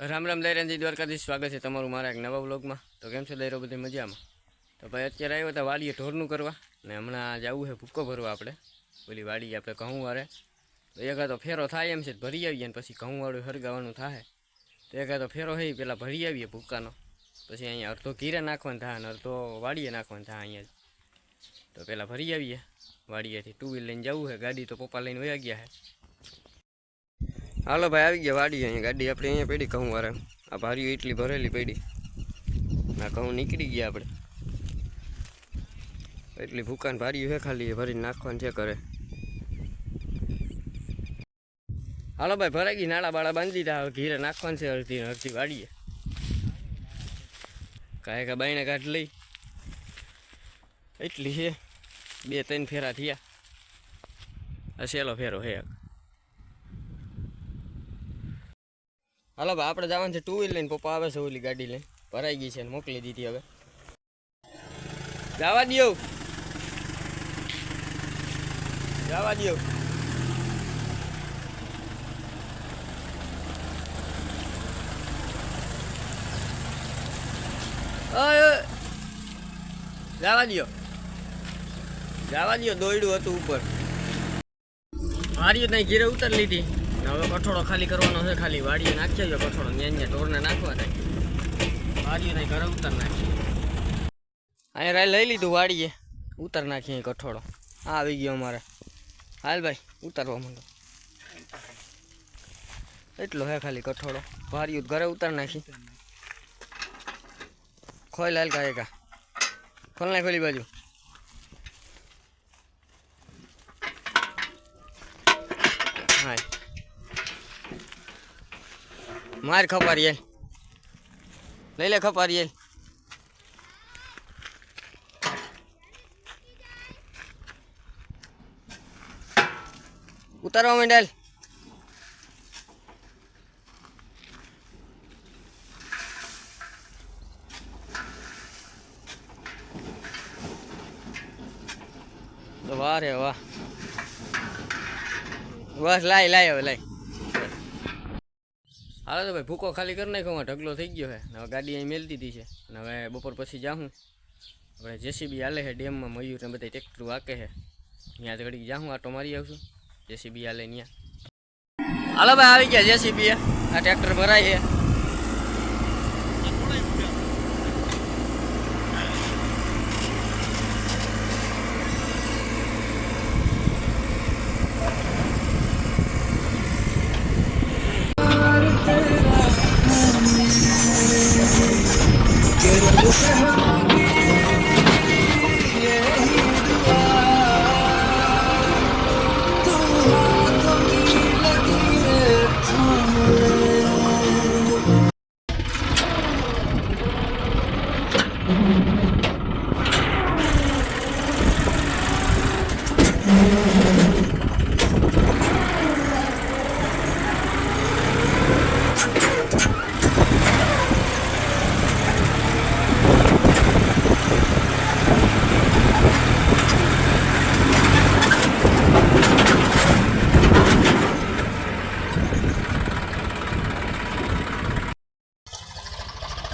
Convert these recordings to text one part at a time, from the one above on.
રામ રામ દૈરાનજી દ્વારકાધીશ, સ્વાગત છે તમારું મારા એક નવા વ્લોગમાં. તો કેમ છો દૈરો બધી મજામાં? તો ભાઈ અત્યારે આવ્યો હતા વાડીએ ઢોરનું કરવા ને હમણાં જવું છે ભૂક્કો ભરવા આપણે. પેલી વાડીએ આપણે ઘઉં વારે તો એકાદો ફેરો થાય એમ છે, ભરી આવીએ ને પછી ઘઉંવાળું હરગાવાનું થાય તો એકાદો ફેરો હોય પહેલાં ભરી આવીએ ભૂક્કાનો. પછી અહીંયા અડધો ઘીરે નાખવાનું થાય અને અડધો વાડીએ નાખવાનું થાય અહીંયા તો પહેલાં ભરી આવીએ. વાડીએથી ટુ વ્હીલ લઈને જવું છે. ગાડી તો પપ્પા લઈને વયા ગયા છે. હાલો ભાઈ, આવી ગયા વાડી અહીંયા. ગાડી આપણે અહીંયા પડી ઘઉં વારે. આ ભારી એટલી ભરેલી પડી. આ ઘઉં નીકળી ગયા આપણે. એટલી ભૂકાન ભારી છે ખાલી, એ ભરીને નાખવાનું છે કરે હાલો ભાઈ, ભરાઈ ગઈ. નાળા બાળા બાંધી દીધા. હવે ઘીરે નાખવાનું છે અડધી અડધી વાડીએ. કાંઈ કા બાઈને કાઢ લઈ. એટલી છે. બે, ત્રણ ફેરા થયા. આ સહેલો ફેરો છે હાલો ભાઈ, આપણે જવાનું છે ટુ વ્હીલ લઈને. પપ્પા આવે છે ઓલી ગાડી લઈને. ભરાઈ ગઈ છે ને મોકલી દીધી હવે. જવા દો જવા દો. જવા દો જવા દો દોયડું હતું ઉપર. વાડીઓ ત્યાં ઘેરે ઉતર લીધી. હવે કઠોળો ખાલી કરવાનો છે, ખાલી વાડીએ નાખી આવ્યો કઠોળો ત્યાં ત્યાં ઢોરને નાખવા થાય. વાડીએ નહીં, ઘરે ઉતાર નાખીએ. અહીંયા રાય લઈ લીધું વાડીએ. ઉતાર નાખીએ કઠોળો. આ આવી ગયો અમારે. હાલ ભાઈ, ઉતારવા માંડો. એટલો હે ખાલી કઠોળો. વાડીયું ઘરે ઉતાર નાખી. ખોઈ લાલ કા એકા ખોલ નાખ બાજુ હા માર ખપારી યે. લઈ લે ખપારી યે. ઉતારવા માંડેલ. વાહ રે વાહ. બસ લાય લાય હવે, લાય. હાલો તો ભાઈ ભૂકો ખાલી કરી નાખ્યો માં ઢગલો થઈ ગયો છે હવે ગાડી અહીં મેલતી દીધી છે. અને હવે બપોર પછી જાઉં આપણે જેસીબી હાલે છે ડેમમાં મયુર ને બધા ટ્રેક્ટર વાકે છે ત્યાં જ ઘડી જાઉં આટો મારી આવશું. જેસીબી હાલે ત્યાં હાલો ભાઈ, આવી ગયા જેસીબી આ ટ્રેક્ટર ભરાય છે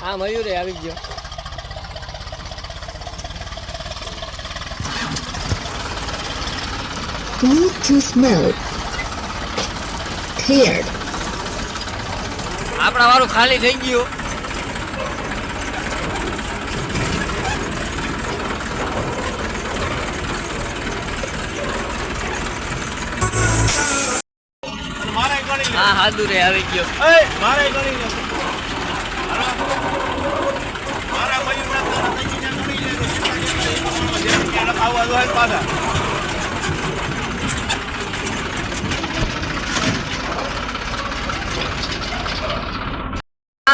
હા મયુરે આવી ગયો Bluetooth smell. Cleared. આપણા વાળું ખાલી થઈ ગયું હા હાદુ રે આવી ગયો મારે ગણી મારા દો હાલ પાછા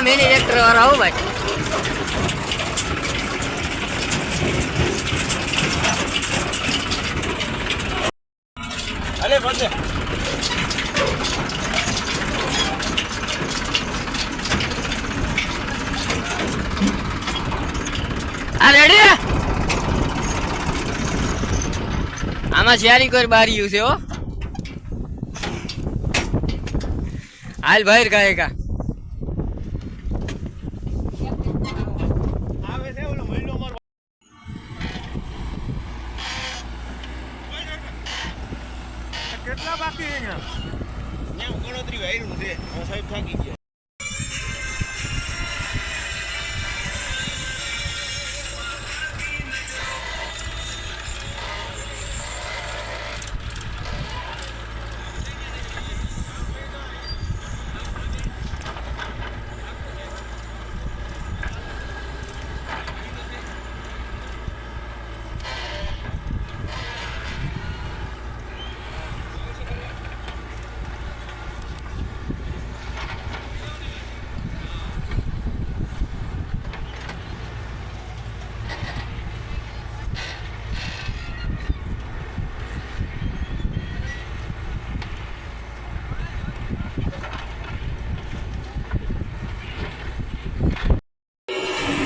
મેની ટ્રેક્ટર વાળા હો ભાઈ અરે બધે. રેડી આમાં શિયારી કોઈ બારી છે હો. હાલ ભાઈ કાંઈ કા એમ ગણતરી વાયરું છે. સાહેબ થાકી ગયા.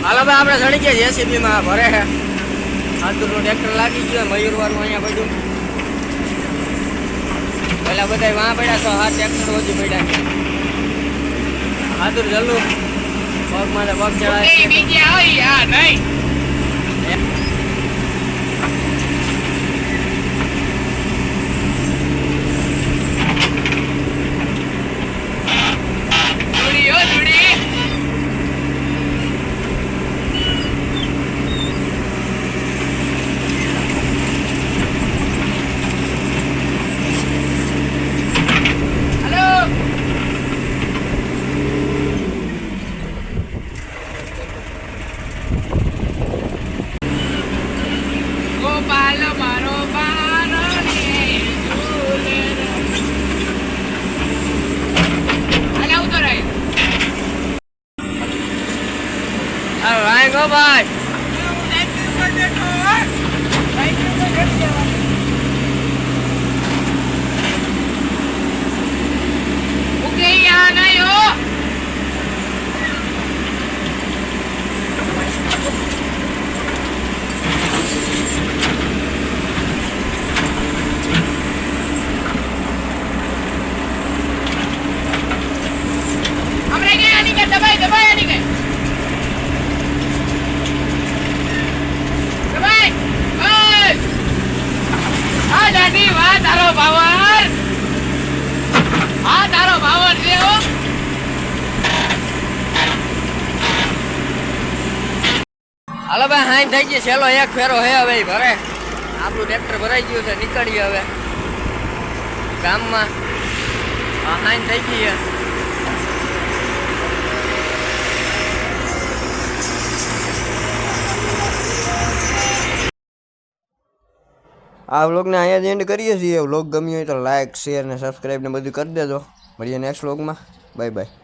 હાલો ભાઈ, આપણે ચડી ગયા જેસીબીમાં ભરે છે આદુરનું ટ્રેક્ટર લાગી ગયું મયુર વાળું અહીંયા બધું. પહેલાં બધા વાં પડ્યા છો, હા, ટ્રેક્ટર હજી પડ્યા ખાતુર જલ્લું. પગમાં તો પગ ચડાય ગોપાલ મારો બાનો ને ઝૂલે રે. હાલે આવતો રહે. હાલો રાય ગો ભાઈ ઉકે યા નહીં હો. હમણાં ગયા આની કે દબાઈ દબાઈ આની કે દબાઈ ઓય આ દાદી વાહ તારો પાવર આ તારો પાવર છે હો હાલો ભાઈ, હાઈ થઈ ગઈ છેલ્લો એક ફેરો હે હવે ભરે. આપણું ટ્રેક્ટર ભરાઈ ગયું છે નીકળીએ હવે. ગામમાં. હાઈ થઈ ગઈ છે. આ વ્લોગને અહીંયા જ એન્ડ કરીએ છીએ. વ્લોગ ગમ્યો હોય તો લાઇક શેર ને સબસ્ક્રાઈબ ને બધું કરી દેજો. મળીએ નેક્સ્ટ વ્લોગમાં બાય બાય